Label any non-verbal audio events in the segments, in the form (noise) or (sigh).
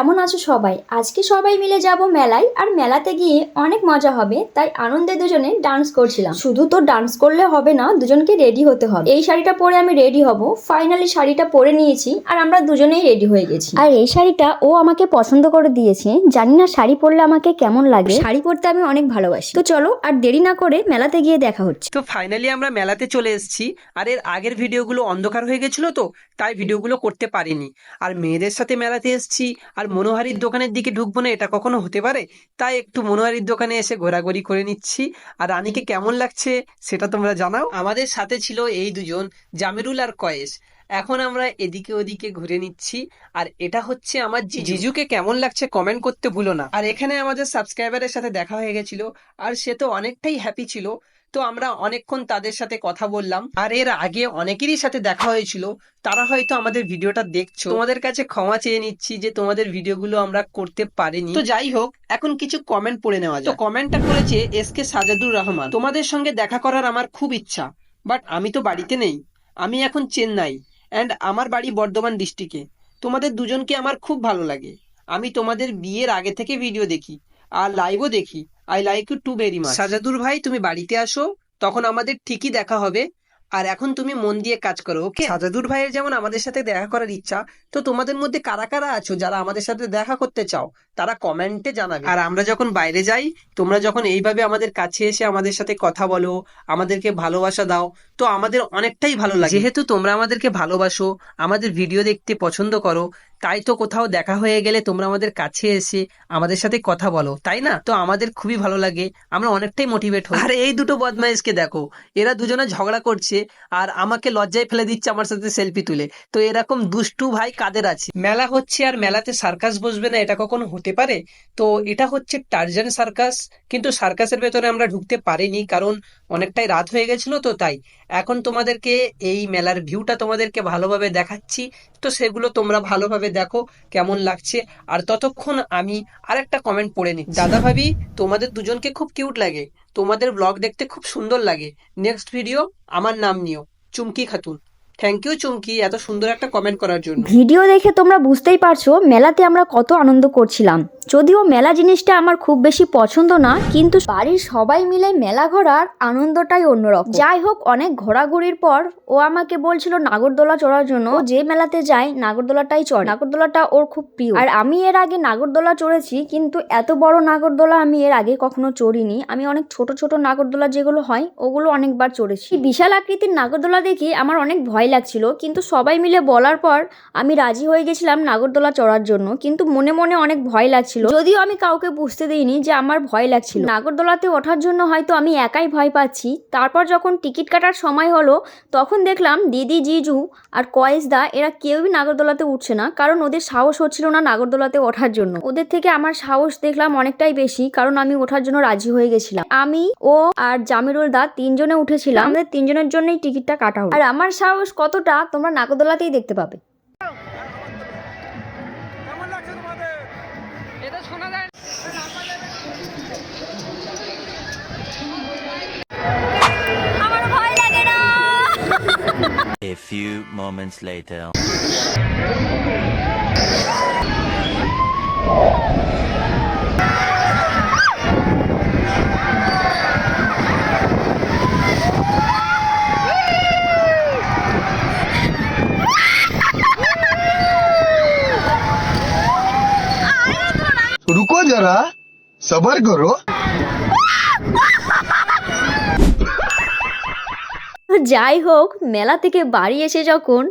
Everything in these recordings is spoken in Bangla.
কেমন আছো সবাই? আজকে সবাই মিলে যাব মেলায় আর মেলাতে গিয়ে অনেক মজা হবে তাই আনন্দে দুজনে ডান্স করছিলাম। শুধু তো ডান্স করলে হবে না দুজনকে রেডি হতে হবে। এই শাড়িটা পরে আমি রেডি হব ফাইনালি শাড়িটা পরে নিয়েছি আর আমরা দুজনেই রেডি হয়ে গেছি। আর এই শাড়িটা ও আমাকে পছন্দ করে দিয়েছে জানি না শাড়ি পরলে আমাকে কেমন লাগে। শাড়ি পরতে আমি অনেক ভালোবাসি। তো চলো আর দেরি না করে মেলাতে গিয়ে দেখা হচ্ছে। তো ফাইনালি আমরা মেলাতে চলে এসেছি আর এর আগের ভিডিওগুলো অন্ধকার হয়ে গেছিল তো তাই ভিডিওগুলো করতে পারিনি। আর মেয়েদের সাথে মেলাতে এসেছি আর মনোহারির দোকানের দিকে ঢুকবো না, এটা কখনো হতে পারে? তাই একটু মনোহারির দোকানে এসে ঘোরাঘুরি করে নিচ্ছি। আর রানীকে কেমন লাগছে সেটা তোমরা জানাও। আমাদের সাথে ছিল এই দুজন, জামিরুল আর কয়েস এখন আমরা এদিকে ওদিকে ঘুরে নিচ্ছি। আর এটা হচ্ছে আমার জিজুকে কেমন লাগছে কমেন্ট করতে ভুলো না। আর এখানে আমাদের সাবস্ক্রাইবারের সাথে দেখা হয়ে গেছিল। আর সে তো অনেকটাই হ্যাপি ছিল। তো আমরা অনেকক্ষণ তাদের সাথে কথা বললাম। আর এর আগে অনেকেরই সাথে দেখা হয়েছিল। তারা হয়তো আমাদের ভিডিওটা দেখছ। তোমাদের কাছে ক্ষমা চেয়ে নিচ্ছি যে তোমাদের ভিডিওগুলো আমরা করতে পারিনি। তো যাই হোক, এখন কিছু কমেন্ট পড়ে নেওয়া যায় কমেন্টটা করেছে এস কে সাজাদুর রহমান। তোমাদের সঙ্গে দেখা করার আমার খুব ইচ্ছা বাট আমি তো বাড়িতে নেই। আমি এখন চেন্নাই অ্যান্ড আমার বাড়ি বর্ধমান ডিস্ট্রিক্টে তোমাদের দুজনকে আমার খুব ভালো লাগে। আমি তোমাদের বিয়ের আগে থেকে ভিডিও দেখি, আর লাইভও দেখি। I like you too very much Sajadur ভাই তুমি বাড়িতে আসো তখন আমাদের ঠিকই দেখা হবে। আর এখন তুমি মন দিয়ে কাজ করো ওকে? সাজাদুর ভাইয়ের যেমন আমাদের সাথে দেখা করার ইচ্ছা তো তোমাদের মধ্যে কারা কারা আছো যারা আমাদের সাথে দেখা করতে চাও তারা কমেন্টে জানাবে। আর আমরা যখন বাইরে যাই তোমরা যখন এইভাবে আমাদের কাছে এসে আমাদের সাথে কথা বলো আমাদেরকে ভালোবাসা দাও তো আমাদের অনেকটাই ভালো লাগে। যেহেতু তোমরা আমাদেরকে ভালোবাসো আমাদের ভিডিও দেখতে পছন্দ করো তাই তো কোথাও দেখা হয়ে গেলে তোমরা আমাদের কাছে এসে আমাদের সাথে কথা বলো, তাই না? তো আমাদের খুবই ভালো লাগে, আমরা অনেকটাই মোটিভেট হই। আর এই দুটো বদমাইশকে দেখো, এরা দুজনে ঝগড়া করছে আর আমাকে লজ্জায় ফেলে দিচ্ছে আমার সাথে সেলফি তুলে। তো এরকম দুষ্টু ভাই কাদের আছে? মেলা হচ্ছে আর মেলাতে সার্কাস বসবে না, এটা কখনো হতে পারে? তো এটা হচ্ছে টার্জান সার্কাস কিন্তু সার্কাসের ভেতরে আমরা ঢুকতে পারিনি, কারণ অনেকটাই রাত হয়ে গেছিল তো তাই। এখন তোমাদেরকে এই মেলার ভিউটা তোমাদেরকে ভালোভাবে দেখাচ্ছি। তো সেগুলো তোমরা ভালোভাবে দেখো কেমন লাগছে। আর ততক্ষণ আমি আরেকটা কমেন্ট পড়ে নিই দাদা ভাবি, তোমাদের দুজনকে খুব কিউট লাগে। তোমাদের ব্লগ দেখতে খুব সুন্দর লাগে। নেক্সট ভিডিও আমার নাম নিও। চুমকি খাতুন। থ্যাংক ইউ চুমকি এত সুন্দর একটা কমেন্ট করার জন্য। ভিডিও দেখে তোমরা বুঝতেই পারছ, মেলাতে আমরা কত আনন্দ করছিলাম। যদিও মেলা জিনিসটা আমার খুব বেশি পছন্দ না, কিন্তু বাড়ির সবাই মিলে মেলা ঘোরার আনন্দটাই অন্যরকম। যাই হোক, অনেক ঘোরাঘুরির পর ও আমাকে বলছিল নাগরদোলা চড়ার জন্য। যে মেলাতে যায়, নাগরদোলাটাই চড়ে। নাগরদোলাটা ওর খুব প্রিয়। আর আমি এর আগে নাগরদোলা চড়েছি, কিন্তু এত বড় নাগরদোলা আমি এর আগে কখনো চড়িনি। আমি অনেক ছোট ছোট নাগরদোলা যেগুলো হয়, ওগুলো অনেকবার চড়েছি। বিশাল আকৃতির নাগরদোলা দেখে আমার অনেক ভয় লাগছিল, কিন্তু সবাই মিলে বলার পর আমি রাজি হয়ে গেছিলাম নাগরদোলা চড়ার জন্য, কিন্তু মনে মনে অনেক ভয় লাগছিল। যদিও আমি কাউকে বুঝতে দিইনি যে আমার ভয় লাগছিল। নাগরদোলাতে ওঠার জন্য হয়তো আমি একাই ভয় পাচ্ছি। তারপর যখন টিকিট কাটার সময় হলো, তখন দেখলাম দিদি, জিজু আর কয়েস দা এরা কেউই নাগরদোলাতে উঠছে না, কারণ ওদের সাহস হচ্ছিল না নাগরদোলাতে ওঠার জন্য। ওদের থেকে আমার সাহস দেখলাম অনেকটাই বেশি, কারণ আমি ওঠার জন্য রাজি হয়ে গেছিলাম। আমি, ও আর জামিরুল দা তিনজনে উঠেছিলাম। আমাদের তিনজনের জন্যই টিকিটটা কাটা হলো। আর আমার সাহস কতটা তোমরা নাগরদোলাতেই দেখতে পাবে A few moments later. তোমরা সবার যাই হোক, মেলা থেকে বাড়ি এসে যখন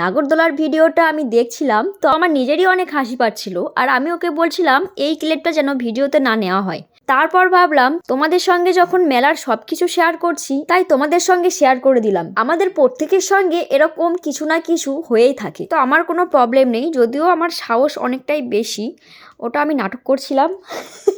নাগরদোলার ভিডিওটা আমি দেখছিলাম, তো আমার নিজেরই অনেক হাসি পাচ্ছিল। আর আমি ওকে বলছিলাম, এই ক্লিপটা যেন ভিডিওতে না নেওয়া হয়। তারপর ভাবলাম, তোমাদের সঙ্গে যখন মেলার সবকিছু শেয়ার করছি, তাই তোমাদের সঙ্গে শেয়ার করে দিলাম। আমাদের প্রত্যেকের সঙ্গে এরকম কিছু না কিছু হয়েই থাকে। তো আমার কোনো প্রবলেম নেই, যদিও আমার সাহস অনেকটাই বেশি, ওটা আমি নাটক করছিলাম। (laughs)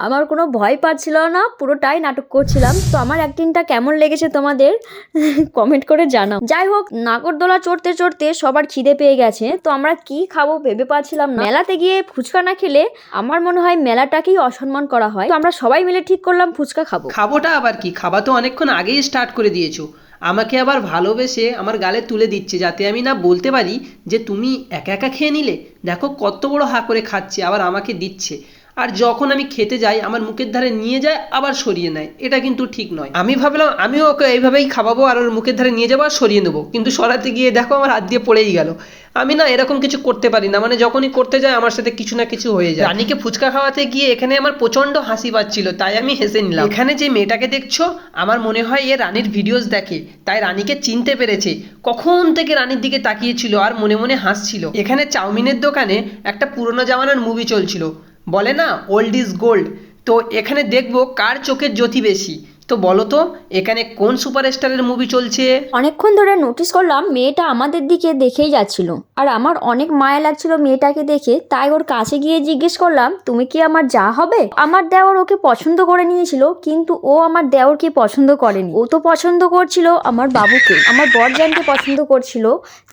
আমার কোনো ভয় পাচ্ছিল না, পুরোটাই নাটক করছিলাম। তো আমার অ্যাক্টিংটা কেমন লেগেছে তোমাদের (laughs) কমেন্ট করে জানাও। যাই হোক, নাগরদোলা চড়তে চড়তে সবার খিদে পেয়ে গেছে, তো আমরা কি খাব ভেবে পাচ্ছিলাম। মেলাতে গিয়ে ফুচকা না খেলে আমার মনে হয় মেলাটাকেই অসম্মান করা হয়। তো আমরা সবাই মিলে ঠিক করলাম ফুচকা খাব। খাবোটা আবার কি? খাবা তো অনেকক্ষণ আগেই স্টার্ট করে দিয়েছ। আমাকে আবার ভালোবেসে আমার গালে তুলে দিচ্ছে যাতে আমি না বলতে পারি যে তুমি একা একা খেয়ে নিলে? দেখো কত বড় হা করে খাচ্ছে, আবার আমাকে দিচ্ছে। আর যখন আমি খেতে যাই আমার মুখের ধারে নিয়ে যায় আবার সরিয়ে নেয়। এটা কিন্তু ঠিক নয়। আমি ভাবলাম আমিও ওকে এইভাবেই খাওয়াবো আর ওর মুখের ধারে নিয়ে যাব আর সরিয়ে নেব। কিন্তু সরাতে গিয়ে দেখো আমার হাত দিয়ে পড়েই গেল। আমি না এরকম কিছু করতে পারি না। মানে যখনই করতে যাই আমার সাথে কিছু না কিছু হয়ে যায়। রানীকে ফুচকা খাওয়াতে গিয়ে এখানে আমার প্রচণ্ড হাসি পাচ্ছিল তাই আমি হেসে নিলাম। এখানে যে মেয়েটাকে দেখছ আমার মনে হয় এ রানীর ভিডিওস দেখে। তাই রানীকে চিনতে পেরেছে। কখন থেকে রানীর দিকে তাকিয়েছিল আর মনে মনে হাসছিল। এখানে চাউমিনের দোকানে একটা পুরোনো জামানার মুভি চলছিল। বলে না ওল্ড ইজ গোল্ড তো এখানে দেখব কার চোখের জ্যোতি বেশি। তো বলো তো, এখানে কোন সুপারস্টারের মুভি চলছে? অনেকক্ষণ ধরে নোটিস করলাম মেয়েটা আমাদের দিকে দেখেই যাচ্ছিল। আর আমার অনেক মায়া লাগছিল মেয়েটাকে দেখে, তাই ওর কাছে গিয়ে জিজ্ঞেস করলাম, তুমি কি আমার যা হবে? আমার দেওর ওকে পছন্দ করে নিয়েছিল, কিন্তু ও আমার দেওরকে পছন্দ করেনি। ও তো পছন্দ করছিল আমার বাবুকে, আমার বরজানকে পছন্দ করছিল।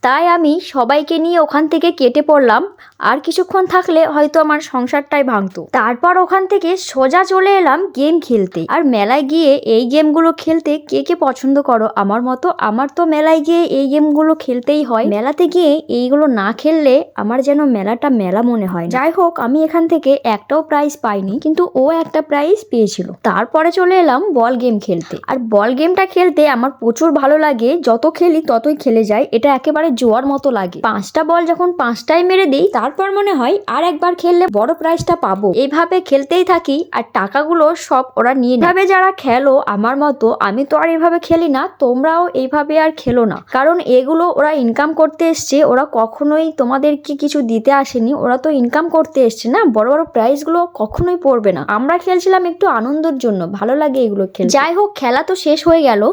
তাই আমি সবাইকে নিয়ে ওখান থেকে কেটে পড়লাম। আর কিছুক্ষণ থাকলে হয়তো আমার সংসারটাই ভাঙতো। তারপর ওখান থেকে সোজা চলে এলাম গেম খেলতে। আর মেলায় গিয়ে এই গেমগুলো খেলতে কে কে পছন্দ করো? আমার মতো, আমার তো মেলায় গিয়ে এই গেমগুলো খেলতেই হয়। মেলাতে গিয়ে এইগুলো না খেললে আমার যেন মেলাটা মেলা মনে হয় যাই হোক, আমি এখান থেকে একটাও প্রাইজ পাইনি, কিন্তু ও একটা প্রাইজ পেয়েছিল। তারপরে চলে এলাম বল গেম খেলতে। আর বল গেমটা খেলতে আমার প্রচুর ভালো লাগে। যত খেলি ততই খেলে যায়। এটা একেবারে জোয়ার মতো লাগে। পাঁচটা বল যখন পাঁচটায় মেরে দিই, তারপর মনে হয় আর একবার খেললে বড় প্রাইজটা পাবো। এইভাবে খেলতেই থাকি আর টাকাগুলো সব ওরা নিয়ে নেয়। যারা খেলো আমার মতো আমি তো আর এভাবে খেলি না, তোমরাও এইভাবে আর খেলো না। কারণ এগুলো ওরা ইনকাম করতে এসছে, ওরা কখনোই তোমাদেরকে কিছু দিতে আসেনি, ওরা তো ইনকাম করতে এসছে না, বড় বড় প্রাইজগুলো কখনোই পড়বে না। আমরা খেলছিলাম একটু আনন্দের জন্য, ভালো লাগে এগুলো খেলতে। যাই হোক, খেলা তো শেষ হয়ে গেল,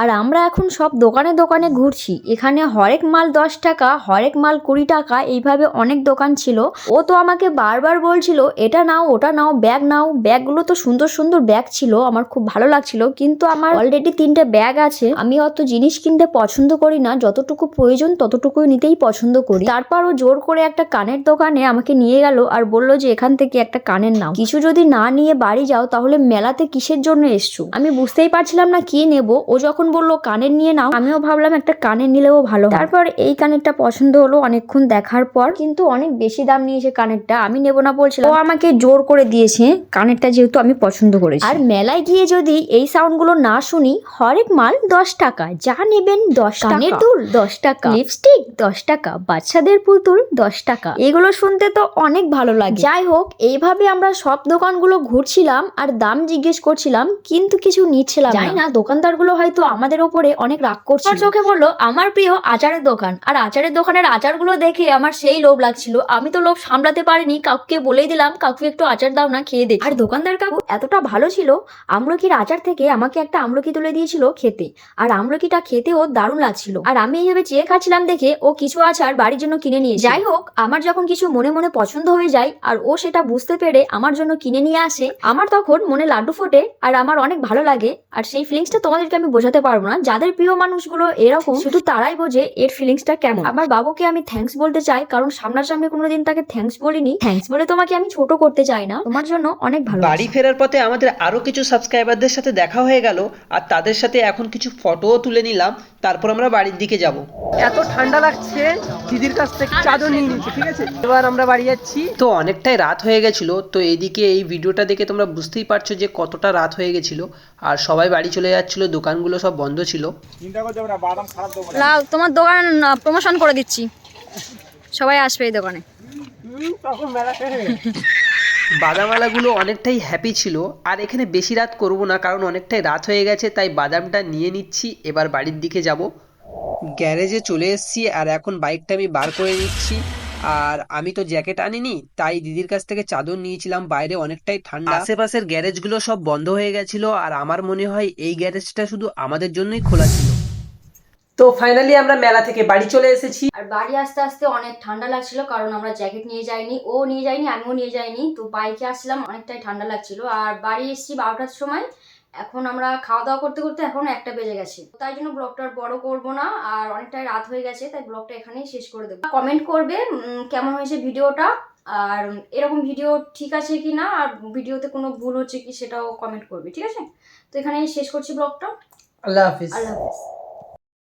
আর আমরা এখন সব দোকানে দোকানে ঘুরছি। এখানে হরেক মাল দশ টাকা, হরেক মাল কুড়ি টাকা, এইভাবে অনেক দোকান ছিল। ও তো আমাকে বারবার বলছিল, এটা নাও, ওটা নাও, ব্যাগ নাও। ব্যাগগুলো তো সুন্দর সুন্দর ব্যাগ ছিল, আমার খুব ভালো লাগছিল, কিন্তু আমার অলরেডি তিনটে ব্যাগ আছে। আমি অত জিনিস কিনতে পছন্দ করি না, যতটুকু প্রয়োজন ততটুকুই নিতেই পছন্দ করি। তারপর ও জোর করে একটা কানের দোকানে আমাকে নিয়ে গেল আর বলল যে এখান থেকে একটা কানের নাও। কিছু যদি না নিয়ে বাড়ি যাও, তাহলে মেলাতে কিসের জন্য এসছো? আমি বুঝতেই পারছিলাম না কি নেব। ও যখন বলল, কানের নিয়ে নাও, আমিও ভাবলাম, একটা কানের নিলেও ভালো তারপর এই কানেরটা পছন্দ হলো অনেকক্ষণ দেখার পর, কিন্তু অনেক বেশি দাম নিয়েছে কানেরটা। আমি নেব না বলছিলাম। ও আমাকে জোর করে দিয়েছে, কানেরটা যেহেতু আমি পছন্দ করেছি। আর মেলায় গিয়ে যদি এই সাউন্ডগুলো না শুনি হরেক মাল দশ টাকা যা নেবেন দশ কানের দুল দশ টাকা। লিপস্টিক দশ টাকা বাচ্চাদের পুতুল দশ টাকা। এগুলো শুনতে তো অনেক ভালো লাগে। যাই হোক এইভাবে আমরা সব দোকানগুলো ঘুরছিলাম আর দাম জিজ্ঞেস করছিলাম কিন্তু কিছু নিচ্ছিলাম জানি না দোকানদারগুলো হয়তো আমাদের ওপরে অনেক রাগ করছে চোখে বলল আমার প্রিয় আচারের দোকান। আর আচারের দোকানের আচারগুলো দেখে আমার সেই লোভ লাগছিল। আমি তো লোভ সামলাতে পারিনি কাকুকে বলেই দিলাম কাকু একটু আচার দাও না খেয়ে দেখ। আর দোকানদার কাকু এতটা ভালো ছিল আমলকির আচার থেকে আমাকে একটা আমলকি তুলে দিয়েছিল খেতে। আর আমলকিটা খেতেও দারুণ লাগছিল। আর আমি এইভাবে চেয়ে খাচ্ছিলাম দেখে ও কিছু আচার বাড়ির জন্য কিনে নিয়ে যাই হোক, আমার যখন কিছু মনে মনে পছন্দ হয়ে যায় আর ও সেটা বুঝতে পেরে আমার জন্য কিনে নিয়ে আসে, আমার তখন মনে লাড্ডু ফোটে আর আমার অনেক ভালো লাগে। আর সেই ফিলিংসটা তোমাদেরকে আমি বোঝাতে পারব না। যাদের প্রিয় মানুষগুলো এরকম, শুধু তারাই বোঝে এর ফিলিংসটা কেমন। আমার বাবুকে আমি থ্যাঙ্কস বলতে চাই, কারণ সামনাসামনি কোনোদিন তাকে থ্যাঙ্কস বলিনি। থ্যাঙ্কস বলে তোমাকে আমি ছোট করতে চাই না। তোমার জন্য অনেক ভালো বাড়ি ফেরার পথে আমাদের আরও কিছু সাবস্ক্রাইবারদের সাথে দেখা হয়ে গেল আর তাদের সাথে এখন কিছু ফটোও তুলে নিলাম তারপর আমরা বাড়ির দিকে যাব। এত ঠান্ডা লাগছে দিদির কাছ থেকে চাদর নিয়ে নিচ্ছি ঠিক আছে? এবার আমরা বাড়ি যাচ্ছি। তো অনেকটাই রাত হয়ে গেছিল তো এইদিকে এই ভিডিওটা দেখে তোমরা বুঝতেই পারছ যে কতটা রাত হয়ে গেছিল আর সবাই বাড়ি চলে যাচ্ছিল দোকানগুলো সব বন্ধ ছিল। লাও তোমার দোকান প্রমোশন করে দিচ্ছি। সবাই আসবে এই দোকানে। বাদামালাগুলো অনেকটাই হ্যাপি ছিল। আর এখানে বেশি রাত করব না, কারণ অনেকটাই রাত হয়ে গেছে, তাই বাদামটা নিয়ে নিচ্ছি, এবার বাড়ির দিকে যাব। গ্যারেজে চলে এসেছি, আর এখন বাইকটা আমি বার করে নিচ্ছি। আর আমি তো জ্যাকেট আনিনি, তাই দিদির কাছ থেকে চাদর নিয়েছিলাম, বাইরে অনেকটাই ঠান্ডা। আশেপাশের গ্যারেজগুলো সব বন্ধ হয়ে গেছিল, আর আমার মনে হয় এই গ্যারেজটা শুধু আমাদের জন্যই খোলা ছিল। তো ফাইনালি আমরা মেলা থেকে বাড়ি চলে এসেছি। আর বাড়ি আসতে আসতে অনেক ঠান্ডা লাগছিল কারণ আমরা জ্যাকেট নিয়ে যাইনি ও নিয়ে যায়নি আমিও নিয়ে যাইনি তো বাইকে আসছিলাম অনেকটাই ঠান্ডা লাগছিল। আর বাড়ি এসেছি বারোটার সময় এখন আমরা খাওয়া দাওয়া করতে করতে এখন একটা বেজে গেছে। তাই জন্য ব্লগটা আর বড় করব না আর অনেকটাই রাত হয়ে গেছে তাই ব্লগটা এখানেই শেষ করে দেবো। কমেন্ট করবে কেমন হয়েছে ভিডিওটা আর এরকম ভিডিও ঠিক আছে কি না আর ভিডিওতে কোনো ভুল হচ্ছে কি সেটাও কমেন্ট করবে ঠিক আছে? তো এখানেই শেষ করছি ব্লগটা আল্লাহ হাফিজ। আল্লাহ হাফিজ।